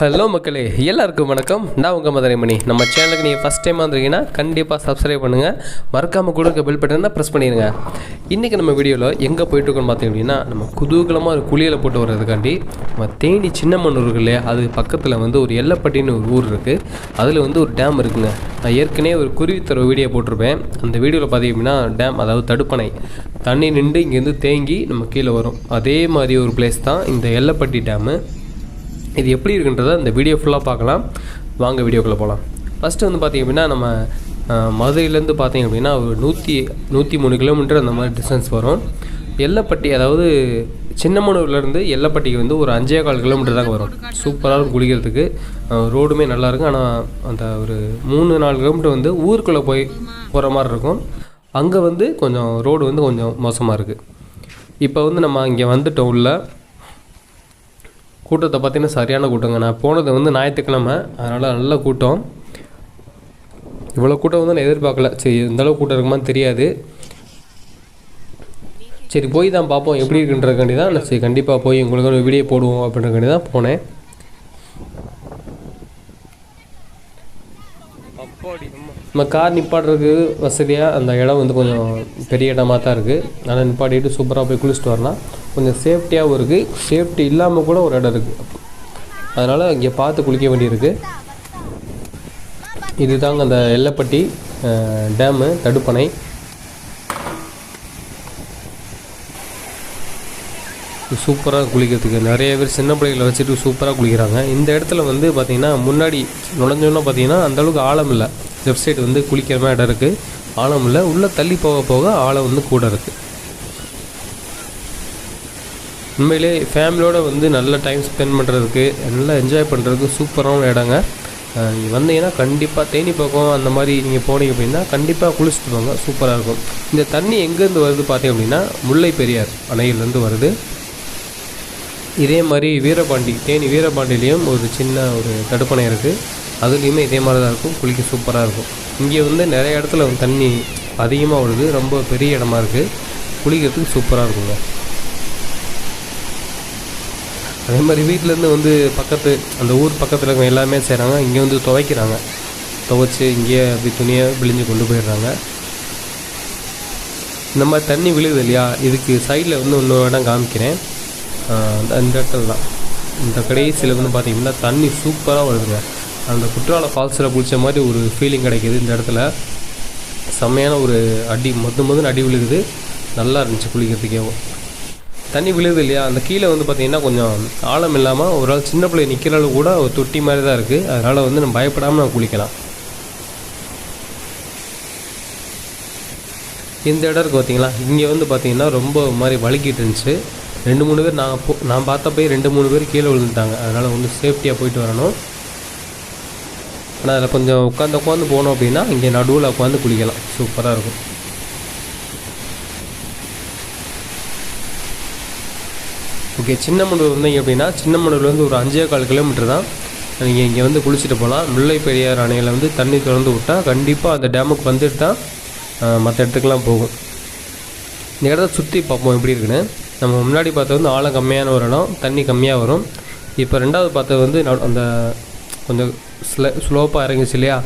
Hello மக்களே. எல்லாருக்கும் வணக்கம். நான் உங்கள் மதுரைமணி. நம்ம சேனலுக்கு நீங்கள் ஃபஸ்ட் டைம் வந்திருக்கீங்கன்னா கண்டிப்பாக சப்ஸ்கிரைப் பண்ணுங்கள் மறக்காமல் கூட பில் பெல் பட்டனை ப்ரெஸ் பண்ணிடுங்க இன்றைக்கி நம்ம வீடியோவில் எங்கே போயிட்டுருக்கோன்னு பார்த்தீங்க அப்படின்னா நம்ம குதூகலமாக ஒரு குளியலை போட்டு வர்றதுக்காண்டி நம்ம தேனி சின்னமண்ணூர் இருக்கு இல்லையா அது பக்கத்தில் வந்து ஒரு எல்லப்பட்டின்னு ஒரு ஊர் இருக்குது அதில் வந்து ஒரு டேம் இருக்குங்க. நான் ஏற்கனவே ஒரு குருவி தர வீடியோ போட்டிருப்பேன். அந்த வீடியோவில் பார்த்தீங்க அப்படின்னா டேம் அதாவது தடுப்பணை. தண்ணி நின்று இங்கேருந்து தேங்கி நம்ம கீழே வரும். அதே மாதிரி ஒரு பிளேஸ் தான் இந்த எல்லப்பட்டி டேமு இது எப்படி இருக்குன்றதை இந்த வீடியோ ஃபுல்லாக பார்க்கலாம். வாங்க வீடியோக்குள்ளே போகலாம் ஃபஸ்ட்டு வந்து பார்த்திங்க அப்படின்னா நம்ம மதுரையிலேருந்து பார்த்திங்க அப்படின்னா ஒரு நூற்றி நூற்றி மூணு கிலோமீட்டர் அந்த மாதிரி டிஸ்டன்ஸ் வரும். எல்லப்பட்டி அதாவது சின்னமனூர்லேருந்து எல்லப்பட்டிக்கு வந்து ஒரு அஞ்சே கால் கிலோமீட்டர் தாங்க வரும். சூப்பராக இருக்கும் குளிக்கிறதுக்கு. ரோடுமே நல்லாயிருக்கும் ஆனால் அந்த ஒரு மூணு நாலு கிலோமீட்டர் வந்து ஊருக்குள்ளே போய் போகிற மாதிரி இருக்கும். அங்கே வந்து கொஞ்சம் ரோடு வந்து கொஞ்சம் மோசமாக இருக்குது இப்போ வந்து நம்ம இங்கே வந்துட்டோம் உள்ள. கூட்டத்தை பார்த்தீங்கன்னா சரியான கூட்டங்க. நான் போனது வந்து ஞாயிற்றுக்கிழமை. அதனால் நல்ல கூட்டம். இவ்வளோ கூட்டம் வந்து நான் எதிர்பார்க்கல. சரி இந்தளவு கூட்டம் இருக்குமான்னு தெரியாது. சரி போய் தான் பார்ப்போம். எப்படி இருக்குன்றதுக்காண்டி தான் நான் சரி கண்டிப்பாக போய் உங்களுக்கு வீடியோ போடுவோம் அப்படின்றக்காண்டி தான் போனேன். நம்ம கார் நிப்பாடுறதுக்கு வசதியாக அந்த இடம் வந்து கொஞ்சம் பெரிய இடமாக தான் இருக்குது அதனால் நிப்பாட்டிட்டு சூப்பராக போய் குளிச்சுட்டு வரலாம். கொஞ்சம் சேஃப்டியாகவும் இருக்குது சேஃப்டி இல்லாமல் கூட ஒரு இடம் இருக்குது அதனால் இங்கே பார்த்து குளிக்க வேண்டியிருக்கு. இதுதாங்க அந்த எல்லப்பட்டி டேமு தடுப்பணை. சூப்பராக குளிக்கிறதுக்கு. நிறைய பேர் சின்ன பிள்ளைகளை வச்சுட்டு சூப்பராக குளிக்கிறாங்க. இந்த இடத்துல வந்து பார்த்திங்கன்னா முன்னாடி நுழைஞ்சோன்னா பார்த்தீங்கன்னா அந்தளவுக்கு ஆழம் இல்லை. லெஃப்ட் சைடு வந்து குளிக்கிற மாதிரி இடம் இருக்குது ஆழம் இல்லை உள்ளே தள்ளி போக போக ஆழம் வந்து கூட இருக்குது உண்மையிலே ஃபேமிலியோடு வந்து நல்ல டைம் ஸ்பெண்ட் பண்ணுறதுக்கு நல்லா என்ஜாய் பண்ணுறதுக்கு சூப்பரான இடங்க. நீங்கள் வந்தீங்கன்னா கண்டிப்பாக தேனி பக்கம் அந்த மாதிரி நீங்கள் போனீங்க அப்படின்னா கண்டிப்பாக குளிச்சுட்டு போங்க. சூப்பராக இருக்கும். இந்த தண்ணி எங்கேருந்து வருது பார்த்தீங்க அப்படின்னா முல்லை பெரியார் அணையிலேருந்து வருது. இதே மாதிரி வீரபாண்டி தேனி வீரபாண்டிலையும் ஒரு சின்ன ஒரு தடுப்பணை இருக்குது அதுலேயுமே இதே மாதிரி தான் இருக்கும். குளிக்க சூப்பராக இருக்கும். இங்கே வந்து நிறைய இடத்துல தண்ணி அதிகமாக வருது. ரொம்ப பெரிய இடமா இருக்குது குளிக்கிறதுக்கு சூப்பராக இருக்குங்க. அதே மாதிரி வீட்டிலேருந்து வந்து பக்கத்து அந்த ஊர் பக்கத்தில் இருக்கவங்க எல்லாமே செய்கிறாங்க இங்கே வந்து துவைக்கிறாங்க. துவைச்சி இங்கேயே அப்படி துணியை விழிஞ்சு கொண்டு போயிடுறாங்க. இந்த மாதிரி தண்ணி விழுகுது இல்லையா? இதுக்கு சைடில் வந்து இன்னொரு இடம் காமிக்கிறேன். அந்த இந்த இடத்துல தான். இந்த கடைசியில் வந்து பார்த்தீங்கன்னா தண்ணி சூப்பராக வருதுங்க. அந்த குற்றால ஃபால்ஸில் குளிச்ச மாதிரி ஒரு ஃபீலிங் கிடைக்கிது இந்த இடத்துல. செம்மையான ஒரு அடி மொத்த மொதல் அடி விழுகுது. நல்லா இருந்துச்சு குளிக்கிறதுக்கேவும் தண்ணி விழுகுது இல்லையா? அந்த கீழே வந்து பார்த்தீங்கன்னா கொஞ்சம் ஆழம் இல்லாமல் ஒரு ஆள் சின்ன பிள்ளை நிற்கிற அளவு கூட ஒரு தொட்டி மாதிரி தான் இருக்குது அதனால் வந்து நம்ம பயப்படாமல் நம்ம குளிக்கலாம். இந்த இடம் இருக்குது பார்த்தீங்களா இங்கே வந்து பார்த்தீங்கன்னா ரொம்ப மாதிரி வழுக்கிட்டு இருந்துச்சு. ரெண்டு மூணு பேர் நான் போ நான் பார்த்தப்போ ரெண்டு மூணு பேர் கீழே விழுந்துட்டாங்க. அதனால் வந்து சேஃப்டியாக போயிட்டு வரணும். ஆனால் அதில் கொஞ்சம் உட்காந்து உட்காந்து போனோம் அப்படின்னா இங்கே நடுவில் உட்காந்து குளிக்கலாம். சூப்பராக இருக்கும். ஓகே சின்னமனூர் வந்தீங்க அப்படின்னா சின்னமனூர்லேருந்து ஒரு அஞ்சே கால் கிலோமீட்டர் தான். நீங்கள் இங்கே வந்து குளிச்சுட்டு போகலாம். முல்லை பெரியார் அணையில் வந்து தண்ணி திறந்து விட்டால் கண்டிப்பாக அந்த டேமுக்கு வந்துட்டு தான் மற்ற இடத்துக்குலாம் போகும். இந்த இடத்த சுற்றி பார்ப்போம் எப்படி இருக்குன்னு. நம்ம முன்னாடி பார்த்தது வந்து ஆழம் கம்மியான ஒரு இடம் தண்ணி கம்மியாக வரும். இப்போ ரெண்டாவது பார்த்தது வந்து அந்த கொஞ்சம் ஸ்ல ஸ்லோப்பாக இறங்குச்சு இல்லையா?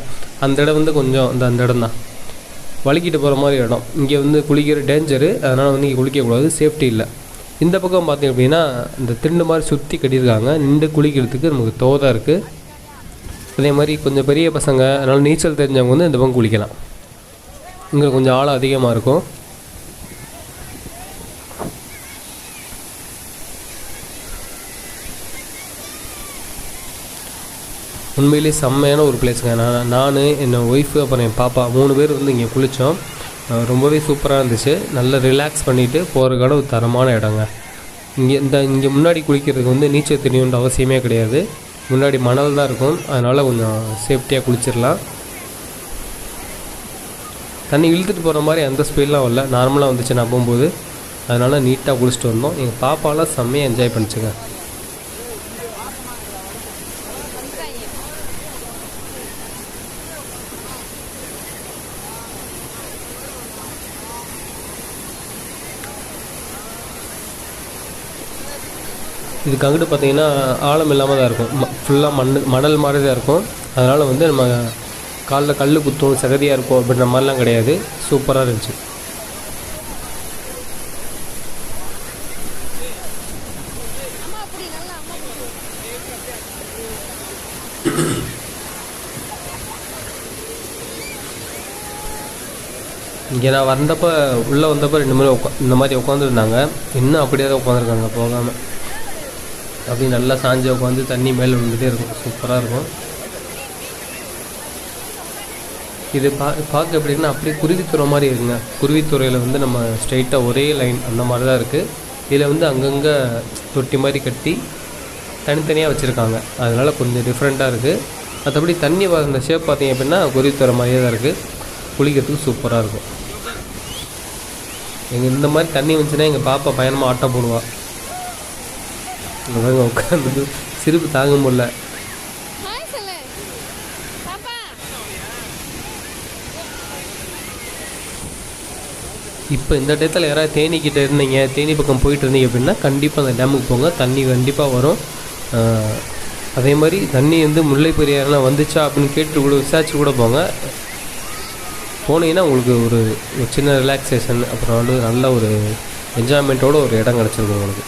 அந்த இடம் வந்து கொஞ்சம் அந்த அந்த இடம் தான் வலிக்கிட்டு போகிற மாதிரி இடம். இங்கே வந்து குளிக்கிற டேஞ்சரு அதனால் வந்து இங்கே குளிக்கக்கூடாது. சேஃப்டி இல்லை. இந்த பக்கம் பார்த்திங்க அப்படின்னா இந்த திண்டு மாதிரி சுற்றி கட்டியிருக்காங்க. நின்று குளிக்கிறதுக்கு நமக்கு தோதாக இருக்குது அதே மாதிரி கொஞ்சம் பெரிய பசங்க அதனால் நீச்சல் தெரிஞ்சவங்க வந்து இந்த பக்கம் குளிக்கலாம். இங்கே கொஞ்சம் ஆழம் அதிகமாக இருக்கும். உண்மையிலே செம்மையான ஒரு பிளேஸுங்க நான் நான் என் ஒய்ஃபு அப்புறம் என் பாப்பா மூணு பேர் வந்து இங்கே குளித்தோம் ரொம்பவே சூப்பராக இருந்துச்சு. நல்லா ரிலாக்ஸ் பண்ணிவிட்டு போகிறதுக்கான ஒரு தரமான இடங்க. இங்கே இந்த இங்கே முன்னாடி குளிக்கிறதுக்கு வந்து நீச்சல் தெரியணுன்ற அவசியமே கிடையாது. முன்னாடி மணல் தான் இருக்கும். அதனால் கொஞ்சம் சேஃப்டியாக குளிச்சிடலாம். தண்ணி இழுத்துட்டு போகிற மாதிரி அந்த ஸ்பீட்லாம் வரல. நார்மலாக வந்துச்சு நான் போகும்போது. அதனால் நீட்டாக குளிச்சுட்டு வந்தோம். எங்கள் பாப்பாலாம் செம்மையாக என்ஜாய் பண்ணிச்சுங்க. இதுக்கு அங்கிட்டு பார்த்தீங்கன்னா ஆழம் இல்லாமல் தான் இருக்கும். ஃபுல்லாக மண் மணல் மாதிரி தான் இருக்கும். அதனால் வந்து நம்ம காலில் கல் குத்தும் சகதியாக இருக்கும் அப்படின்ற மாதிரிலாம் கிடையாது. சூப்பராக இருந்துச்சு. இங்கே நான் வந்தப்போ உள்ளே வந்தப்போ ரெண்டு பேரும் உட்கா இந்த மாதிரி உட்காந்துருந்தாங்க இன்னும் அப்படியே தான் உட்காந்துருக்காங்க போகாமல் அப்படி நல்லா சாஞ்சி உட்காந்து தண்ணி மேலே விழுந்துட்டே இருக்கும். சூப்பராக இருக்கும். இது பா பார்க்க எப்படின்னா அப்படியே குருவித்துறை மாதிரி இருக்குங்க. குருவித்துறையில் வந்து நம்ம ஸ்ட்ரைட்டாக ஒரே லைன் அந்த மாதிரி தான் இருக்குது இதில் வந்து அங்கங்கே தொட்டி மாதிரி கட்டி தனித்தனியாக வச்சுருக்காங்க. அதனால் கொஞ்சம் டிஃப்ரெண்ட்டாக இருக்குது மற்றபடி தண்ணி வந்த ஷேப் பார்த்தீங்க அப்படின்னா குருவித்துறை மாதிரியே தான் இருக்குது குளிக்கிறதுக்கு சூப்பராக இருக்கும். எங்கள் இந்த மாதிரி தண்ணி வந்துச்சுன்னா எங்கள் பாப்பா பயணமாக ஆட்டம் போடுவா. இங்கே உட்காந்து சிரிப்பு தாங்க பாப்பா இப்போ இந்த டயத்தில் யாராவது தேனிக்கிட்ட இருந்தீங்க தேனி பக்கம் போயிட்டு இருந்தீங்க அப்படின்னா கண்டிப்பாக அந்த டேமுக்கு போங்க. தண்ணி கண்டிப்பாக வரும். அதே மாதிரி தண்ணி வந்து முல்லை பெரியாறுலாம் வந்துச்சா அப்படின்னு கேட்டு கூட விசாரிச்சு கூட போங்க. போனீங்கன்னா உங்களுக்கு ஒரு ஒரு சின்ன ரிலாக்ஸேஷன் அப்புறம் வந்து நல்ல ஒரு என்ஜாய்மெண்ட்டோட ஒரு இடம் கிடச்சிருக்கும் உங்களுக்கு.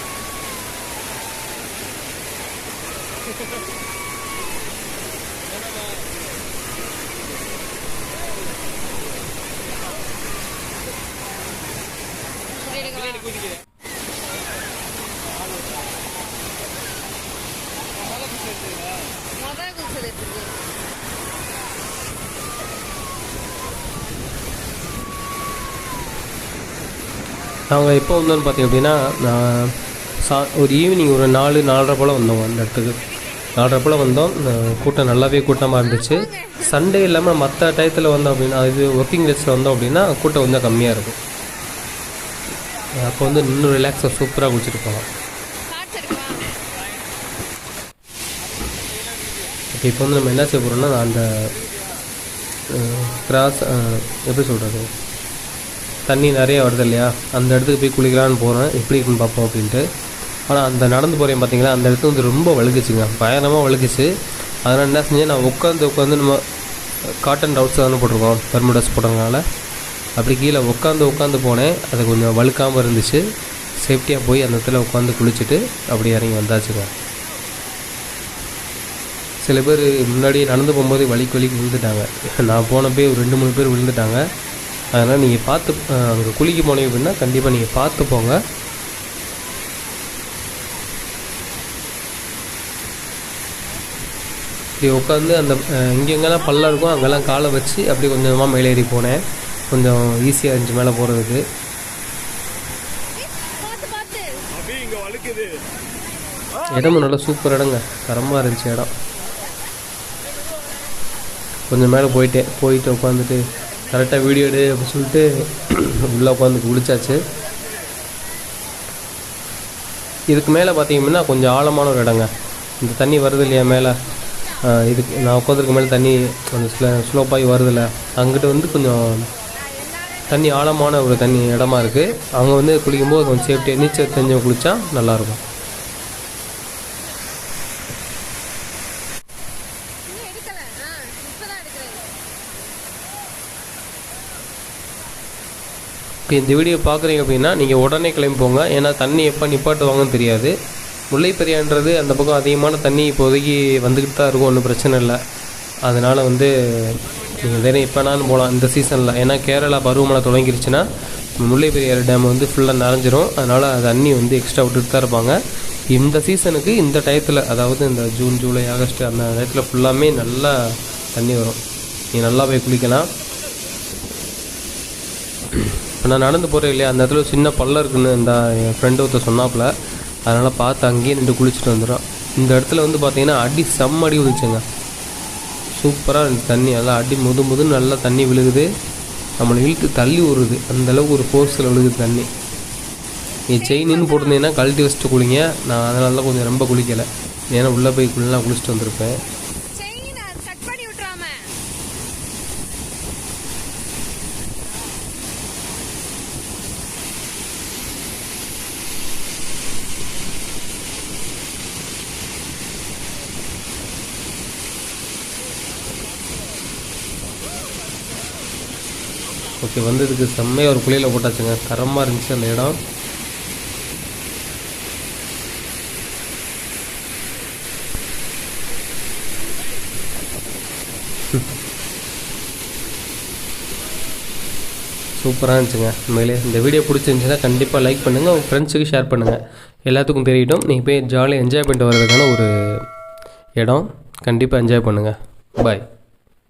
நாங்கள் எப்போ வந்தோம்னு பார்த்தீங்க அப்படின்னா நான் சா ஒரு ஈவினிங் ஒரு நாலு நாலரை போல் வந்தோம் அந்த இடத்துக்கு. நாலரை போல் வந்தோம். கூட்டம் நல்லாவே கூட்டமாக இருந்துச்சு. சண்டே இல்லாமல் மற்ற டயத்தில் வந்தோம் அப்படின்னா இது ஒர்க்கிங் டேஸில் வந்தோம் அப்படின்னா கூட்டம் கொஞ்சம் கம்மியாக இருக்கும். அப்போ வந்து இன்னும் ரிலாக்ஸாக சூப்பராக குளிச்சுட்டு போகலாம் ஓகே இப்போ வந்து நம்ம என்ன செய்ய போகிறோம்னா அந்த கிராஸ் எப்படி சொல்கிறது தண்ணி நிறைய வருது இல்லையா? அந்த இடத்துக்கு போய் குளிக்கலான்னு போகிறேன் எப்படி இருக்குன்னு பார்ப்போம் அப்படின்ட்டு. ஆனால் அந்த நடந்து போகிறேன் பார்த்தீங்களா? அந்த இடத்துல வந்து ரொம்ப வழுக்குச்சுங்க. பயங்கரமாக வழுக்குச்சு. அதனால் என்ன செஞ்சேன் நான் உட்காந்து உட்காந்து நம்ம காட்டன் டவுட்ஸ் தானே போட்டிருக்கோம். பெர்முடஸ் போட்டதுனால. அப்படி கீழே உட்காந்து உட்காந்து போனேன். அது கொஞ்சம் வழுக்காமல் இருந்துச்சு. சேஃப்டியாக போய் அந்த இடத்துல உட்காந்து குளிச்சுட்டு அப்படியே இறங்கி வந்தாச்சுங்க. சில பேர் முன்னாடி நடந்து போகும்போது வலிக்கு வலிக்கு விழுந்துட்டாங்க. நான் போனப்பே ஒரு ரெண்டு மூணு பேர் விழுந்துட்டாங்க. அதனால் நீங்கள் பார்த்து அங்கே குளிக்க போனீங்க அப்படின்னா கண்டிப்பாக நீங்கள் பார்த்து போங்க. இப்படி உட்காந்து அந்த இங்கெங்கெல்லாம் பள்ளம் இருக்கும் அங்கெல்லாம் காலை வச்சு அப்படி கொஞ்சம் கொஞ்சமாக மேலே ஏறி போனேன். கொஞ்சம் ஈஸியாக இருந்துச்சு மேலே போகிறதுக்கு இடமும் நல்லா சூப்பர் இடங்க. தரமாக இருந்துச்சு இடம். கொஞ்சம் மேலே போயிட்டேன் போயிட்டு உட்காந்துட்டு கரெக்டாக வீடியோ எடு அப்படின்னு சொல்லிட்டு உள்ளே உட்காந்து குளிச்சாச்சு. இதுக்கு மேலே பார்த்தீங்கன்னா கொஞ்சம் ஆழமான ஒரு இடங்க. இந்த தண்ணி வருது இல்லையா மேலே? இதுக்கு நான் உட்காந்துருக்க மேலே தண்ணி கொஞ்சம் ஸ்லோ ஸ்லோப்பாகி வருதில்ல. அங்கிட்டு வந்து கொஞ்சம் தண்ணி ஆழமான ஒரு தண்ணி இடமா இருக்குது அவங்க வந்து குளிக்கும்போது கொஞ்சம் சேஃப்டியாக நீச்சல் தெரிஞ்சவங்க குளித்தா நல்லாயிருக்கும் இப்போ இந்த வீடியோ பார்க்குறீங்க அப்படின்னா நீங்கள் உடனே கிளம்பி போங்க. ஏன்னா தண்ணி எப்போ நிப்பாட்டுவாங்கன்னு தெரியாது. முல்லைப்பெரியான்றது அந்த பக்கம் அதிகமான தண்ணி இப்போதைக்கு வந்துக்கிட்டு தான் இருக்கும். ஒன்றும் பிரச்சனை இல்லை. அதனால் வந்து நீங்கள் தினம் எப்போனாலும் போகலாம் இந்த சீசனில் ஏன்னா கேரளா பருவமழை தொடங்கிருச்சுன்னா முல்லை பெரியாறு டேம் வந்து ஃபுல்லாக நிறைஞ்சிரும் அதனால் தண்ணி வந்து எக்ஸ்ட்ரா விட்டுட்டு தான் இருப்பாங்க. இந்த சீசனுக்கு இந்த டயத்தில் அதாவது இந்த ஜூன் ஜூலை ஆகஸ்ட் அந்த டயத்தில் ஃபுல்லாமே நல்லா தண்ணி வரும். நீ நல்லா போய் குளிக்கலாம். இப்போ நான் நடந்து போகிறேன் இல்லையா? அந்த இடத்துல சின்ன பள்ளம் இருக்குன்னு இந்த என் ஃப்ரெண்டு ஒருத்தர் சொன்னாப்புல. அதனால் பார்த்து அங்கேயே நின்று குளிச்சுட்டு வந்துடும் இந்த இடத்துல வந்து பார்த்தீங்கன்னா அடி செம்ம அடி விழுச்சுங்க சூப்பராக இருந்துச்சு தண்ணி. அதெல்லாம் அடி முது முது நல்லா தண்ணி விழுகுது. நம்மளை இழுத்து தள்ளி விடுது. அந்த அளவுக்கு ஒரு ஃபோர்ஸில் விழுகுது தண்ணி. நீ செயின்னு போட்டிருந்தீங்கன்னா கழட்டி வச்சுட்டு குளிங்க. நான் அதனால தான் கொஞ்சம் ரொம்ப குளிக்கலை. ஏன்னா உள்ளே போய் குளிலாம் குளிச்சுட்டு வந்திருப்பேன். இன்றைக்கி வந்ததுக்கு செம்மையாக ஒரு குழியில் போட்டாச்சுங்க. தரமாக இருந்துச்சு அந்த இடம். சூப்பராக இருந்துச்சுங்க. உண்மையிலே இந்த வீடியோ பிடிச்சிருந்துச்சுன்னா கண்டிப்பாக லைக் பண்ணுங்கள் உங்கள் ஃப்ரெண்ட்ஸுக்கு ஷேர் பண்ணுங்கள் எல்லாத்துக்கும் தெரியட்டும். நீங்கள் போய் ஜாலியாக என்ஜாய் பண்ணிட்டு வர்றதுக்கான ஒரு இடம். கண்டிப்பாக என்ஜாய் பண்ணுங்கள் பாய்